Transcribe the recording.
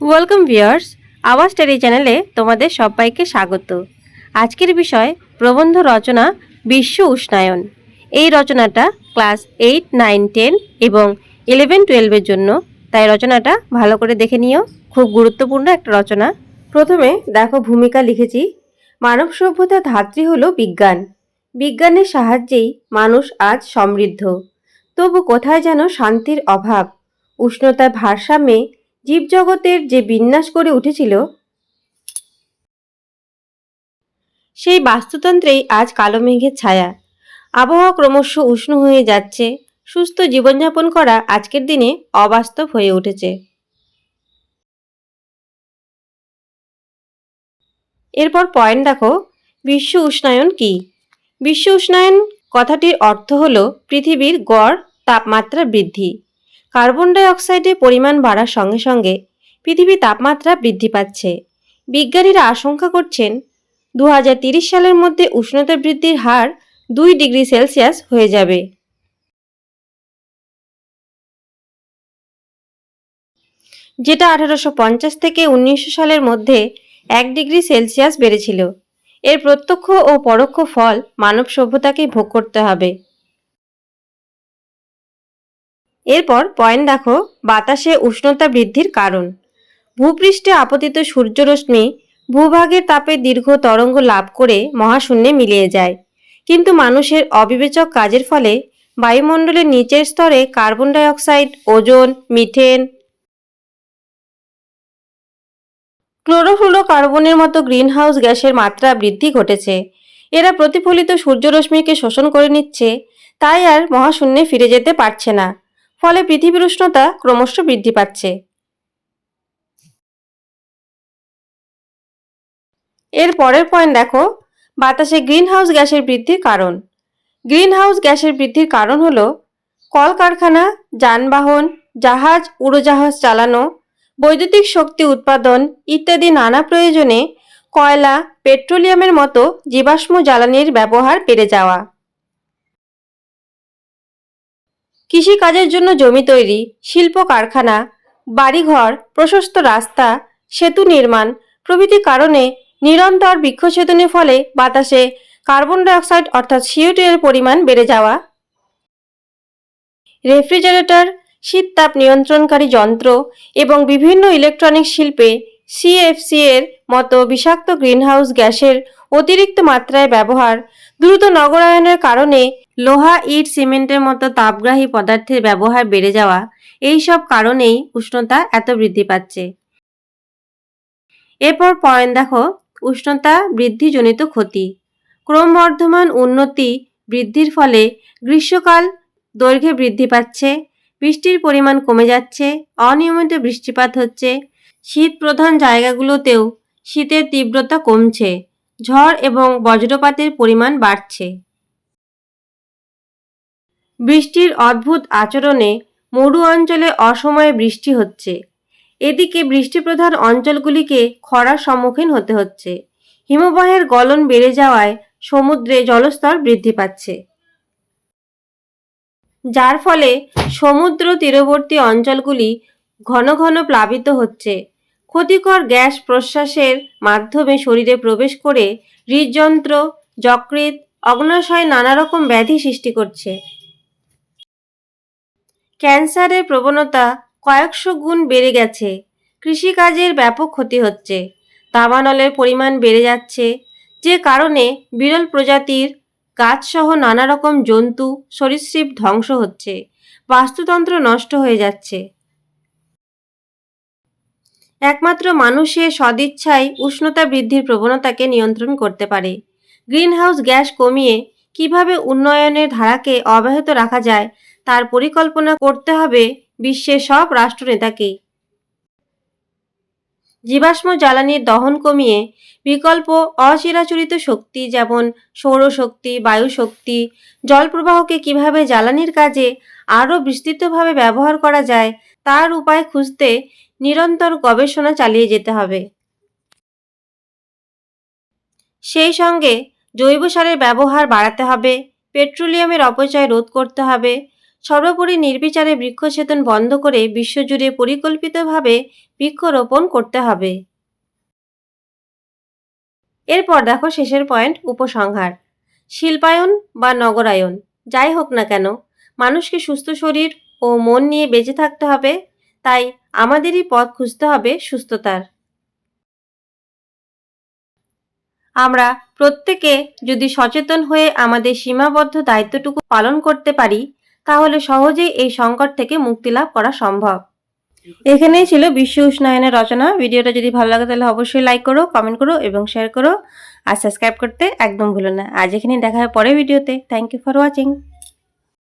Welcome viewers আওয়াজ study চ্যানেলে তোমাদের সবাইকে স্বাগত। আজকের বিষয় প্রবন্ধ রচনা বিশ্ব উষ্ণায়ন। এই রচনাটা ক্লাস এইট, নাইন, টেন এবং ইলেভেন টুয়েলভের জন্য। তাই রচনাটা ভালো করে দেখে নিও। খুব গুরুত্বপূর্ণ একটা রচনা। প্রথমে দেখো ভূমিকা লিখেছি। মানব সভ্যতার ধাত্রী হলো বিজ্ঞান। বিজ্ঞানের সাহায্যেই মানুষ আজ সমৃদ্ধ। তবু কোথায় যেন শান্তির অভাব, উষ্ণতার ভারসাম্যে জীবজগতের যে বিন্যাস করে উঠেছিল, সেই বাস্তুতন্ত্রেই আজ কালো মেঘের ছায়া। আবহাওয়া ক্রমশ উষ্ণ হয়ে যাচ্ছে। সুস্থ জীবনযাপন করা আজকের দিনে অবাস্তব হয়ে উঠেছে। এরপর পয়েন্ট দেখো, বিশ্ব উষ্ণায়ন কি? বিশ্ব উষ্ণায়ন কথাটির অর্থ হল পৃথিবীর গড়, তাপমাত্রা বৃদ্ধি। কার্বন ডাই অক্সাইডের পরিমাণ বাড়ার সঙ্গে সঙ্গে পৃথিবীর তাপমাত্রা বৃদ্ধি পাচ্ছে। বিজ্ঞানীরা আশঙ্কা করছেন দু সালের মধ্যে উষ্ণতা বৃদ্ধির হার দুই ডিগ্রি সেলসিয়াস হয়ে যাবে। যেটা আঠারোশো পঞ্চাশ থেকে উনিশশো সালের মধ্যে এক ডিগ্রি সেলসিয়াস বেড়েছিল। এর প্রত্যক্ষ ও পরোক্ষ ফল মানব সভ্যতাকে ভোগ করতে হবে। এরপর পয়েন্ট দেখো, বাতাসে উষ্ণতা বৃদ্ধির কারণ। ভূপৃষ্ঠে আপতিত সূর্যরশ্মি ভূভাগের তাপে দীর্ঘ তরঙ্গ লাভ করে মহাশূন্যে মিলিয়ে যায়। কিন্তু মানুষের অবিবেচক কাজের ফলে বায়ুমণ্ডলের নিচের স্তরে carbon dioxide ozone, methane ক্লোরোফ্লুরো কার্বনের মতো গ্রিনহাউস গ্যাসের মাত্রা বৃদ্ধি ঘটেছে। এরা প্রতিফলিত সূর্যরশ্মিকে শোষণ করে নিচ্ছে, তাই আর মহাশূন্যে ফিরে যেতে পারছে না। ফলে পৃথিবীর উষ্ণতা ক্রমশ বৃদ্ধি পাচ্ছে। এর পরের পয়েন্ট দেখো, বাতাসে গ্রিনহাউস গ্যাসের বৃদ্ধির কারণ। গ্রিনহাউস গ্যাসের বৃদ্ধির কারণ হলো, কলকারখানা, যানবাহন, জাহাজ, উড়োজাহাজ চালানো, বৈদ্যুতিক শক্তি উৎপাদন ইত্যাদি নানা প্রয়োজনে কয়লা, পেট্রোলিয়ামের মতো জীবাশ্ম জ্বালানির ব্যবহার বেড়ে যাওয়া। কৃষিকাজের জন্য জমি তৈরি, শিল্প কারখানা, বাড়িঘর, প্রশস্ত রাস্তা, সেতু নির্মাণ প্রভৃতি কারণে নিরন্তর বৃক্ষছেদনের ফলে বাতাসে কার্বন ডাইঅক্সাইড অর্থাৎ সিওটি এর পরিমাণ বেড়ে যাওয়া। রেফ্রিজারেটর শীত তাপ নিয়ন্ত্রণকারী যন্ত্র এবং বিভিন্ন ইলেকট্রনিক শিল্পে সিএফসি এর মতো বিষাক্ত গ্রিনহাউস গ্যাসের অতিরিক্ত মাত্রায় ব্যবহার দ্রুত নগরায়নের কারণে লোহা, ইট, সিমেন্টের মতো তাপগ্রাহী পদার্থের ব্যবহার বেড়ে যাওয়া এই সব কারণেই উষ্ণতা এত বৃদ্ধি পাচ্ছে। এরপর পয়েন্ট দেখো, উষ্ণতা বৃদ্ধিজনিত ক্ষতি। ক্রমবর্ধমান উন্নতি বৃদ্ধির ফলে গ্রীষ্মকাল দৈর্ঘ্যে বৃদ্ধি পাচ্ছে, বৃষ্টির পরিমাণ কমে যাচ্ছে, অনিয়মিত বৃষ্টিপাত হচ্ছে, শীত প্রধান জায়গাগুলোতেও শীতের তীব্রতা কমছে। ঝড় এবং বজ্রপাতের পরিমাণ বাড়ছে। বৃষ্টির অদ্ভুত আচরণে মরু অঞ্চলে অসময়ে বৃষ্টি হচ্ছে। এদিকে বৃষ্টিপ্রধান অঞ্চলগুলিকে খরার সম্মুখীন হতে হচ্ছে। হিমবাহের গলন বেড়ে যাওয়ায় সমুদ্রে জলস্তর বৃদ্ধি পাচ্ছে। যার ফলে সমুদ্র তীরবর্তী অঞ্চলগুলি ঘন ঘন প্লাবিত হচ্ছে। ক্ষতিকর গ্যাস প্রশ্বাসের মাধ্যমে শরীরে প্রবেশ করে হৃদযন্ত্র যকৃত অগ্নাশয় নানা রকম ব্যাধি সৃষ্টি করছে। ক্যান্সারের প্রবণতা কয়েকশো গুণ বেড়ে গেছে। কৃষিকাজের ব্যাপক ক্ষতি হচ্ছে। দাবানলের পরিমাণ বেড়ে যাচ্ছে। যে কারণে বিরল প্রজাতির গাছসহ নানা রকম জন্তু, সরীসৃপ ধ্বংস হচ্ছে। বাস্তুতন্ত্র নষ্ট হয়ে যাচ্ছে। একমাত্র মানুষের সদিচ্ছাই উষ্ণতা বৃদ্ধির প্রবণতাকে নিয়ন্ত্রণ করতে পারে। গ্রিনহাউস গ্যাস কমিয়ে কীভাবে উন্নয়নের ধারাকে অব্যাহত রাখা যায়, তার পরিকল্পনা করতে হবে বিশ্বের সব রাষ্ট্রনেতাকেই জীবাশ্ম জ্বালানির দহন কমিয়ে বিকল্প অচিরাচরিত শক্তি যেমন সৌরশক্তি, বায়ুশক্তি, জলপ্রবাহকে কীভাবে জ্বালানির কাজে আরও বিস্তৃতভাবে ব্যবহার করা যায়, তার উপায় খুঁজতে নিরন্তর গবেষণা চালিয়ে যেতে হবে। সেই সঙ্গে জৈব সারের ব্যবহার বাড়াতে হবে, পেট্রোলিয়ামের অপচয় রোধ করতে হবে, সর্বোপরি নির্বিচারে বৃক্ষছেদন বন্ধ করে বিশ্বজুড়ে পরিকল্পিতভাবে বৃক্ষরোপণ করতে হবে। এরপর দেখো শেষের পয়েন্ট, উপসংহার। শিল্পায়ন বা নগরায়ন, যাই হোক না কেন, মানুষকে সুস্থ শরীর ও মন নিয়ে বেঁচে থাকতে হবে তাই আমাদেরই পথ খুঁজতে হবে সুস্থতার। আমরা প্রত্যেকে যদি সচেতন হয়ে আমাদের সীমাবদ্ধ দায়িত্বটুকু পালন করতে পারি, তাহলে সহজেই এই সংকট থেকে মুক্তি লাভ করা সম্ভব। এখানেই ছিল বিশ্ব উষ্ণায়নের রচনা। ভিডিওটা যদি ভালো লাগে, তাহলে অবশ্যই লাইক করো কমেন্ট করো এবং শেয়ার করো। আর সাবস্ক্রাইব করতে একদম ভুলো না। আজ এখানে দেখা হয় পরের ভিডিওতে। Thank you for watching